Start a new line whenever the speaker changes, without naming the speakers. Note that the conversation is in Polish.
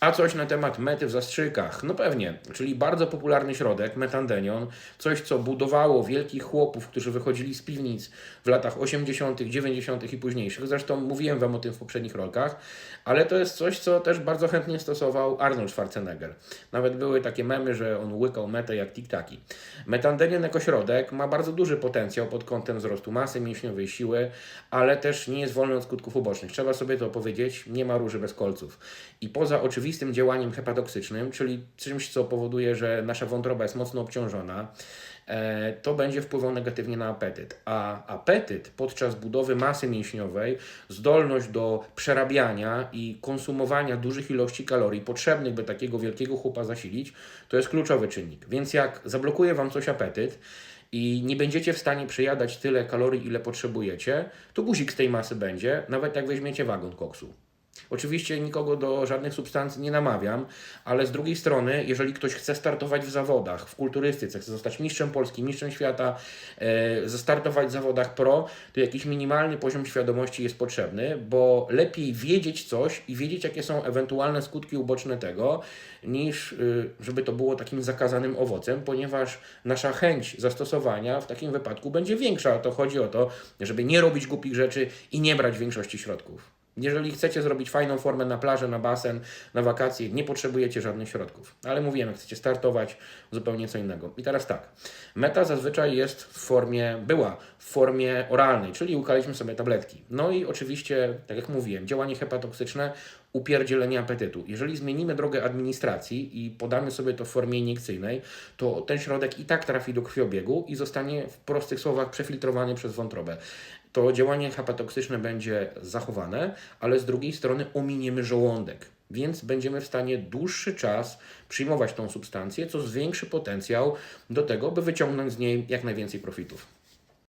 A coś na temat mety w zastrzykach? No pewnie, czyli bardzo popularny środek, metandenion, coś co budowało wielkich chłopów, którzy wychodzili z piwnic w latach 80., 90. i późniejszych. Zresztą mówiłem Wam o tym w poprzednich rolkach, ale to jest coś, co też bardzo chętnie stosował Arnold Schwarzenegger. Nawet były takie memy, że on łykał metę jak tiktaki. Metandenion jako środek ma bardzo duży potencjał pod kątem wzrostu masy mięśniowej, siły, ale też nie jest wolny od skutków ubocznych. Trzeba sobie to powiedzieć, nie ma róży bez kolców. I poza oczywistym działaniem hepatoksycznym, czyli czymś, co powoduje, że nasza wątroba jest mocno obciążona, e, to będzie wpływał negatywnie na apetyt. A apetyt podczas budowy masy mięśniowej, zdolność do przerabiania i konsumowania dużych ilości kalorii potrzebnych, by takiego wielkiego chłopa zasilić, to jest kluczowy czynnik. Więc jak zablokuje Wam coś apetyt, i nie będziecie w stanie przejadać tyle kalorii, ile potrzebujecie, to guzik z tej masy będzie, nawet jak weźmiecie wagon koksu. Oczywiście nikogo do żadnych substancji nie namawiam, ale z drugiej strony, jeżeli ktoś chce startować w zawodach, w kulturystyce, chce zostać mistrzem Polski, mistrzem świata, e, zastartować w zawodach pro, to jakiś minimalny poziom świadomości jest potrzebny, bo lepiej wiedzieć coś i wiedzieć, jakie są ewentualne skutki uboczne tego, niż y, żeby to było takim zakazanym owocem, ponieważ nasza chęć zastosowania w takim wypadku będzie większa. To chodzi o to, żeby nie robić głupich rzeczy i nie brać większości środków. Jeżeli chcecie zrobić fajną formę na plażę, na basen, na wakacje, nie potrzebujecie żadnych środków. Ale mówiłem, chcecie startować, zupełnie co innego. I teraz tak. Meta zazwyczaj jest w formie, była w formie oralnej, czyli łykaliśmy sobie tabletki. No i oczywiście, tak jak mówiłem, działanie hepatoksyczne, upierdzielenie apetytu. Jeżeli zmienimy drogę administracji i podamy sobie to w formie iniekcyjnej, to ten środek i tak trafi do krwiobiegu i zostanie w prostych słowach przefiltrowany przez wątrobę to działanie hepatoksyczne będzie zachowane, ale z drugiej strony ominiemy żołądek, więc będziemy w stanie dłuższy czas przyjmować tą substancję, co zwiększy potencjał do tego, by wyciągnąć z niej jak najwięcej profitów.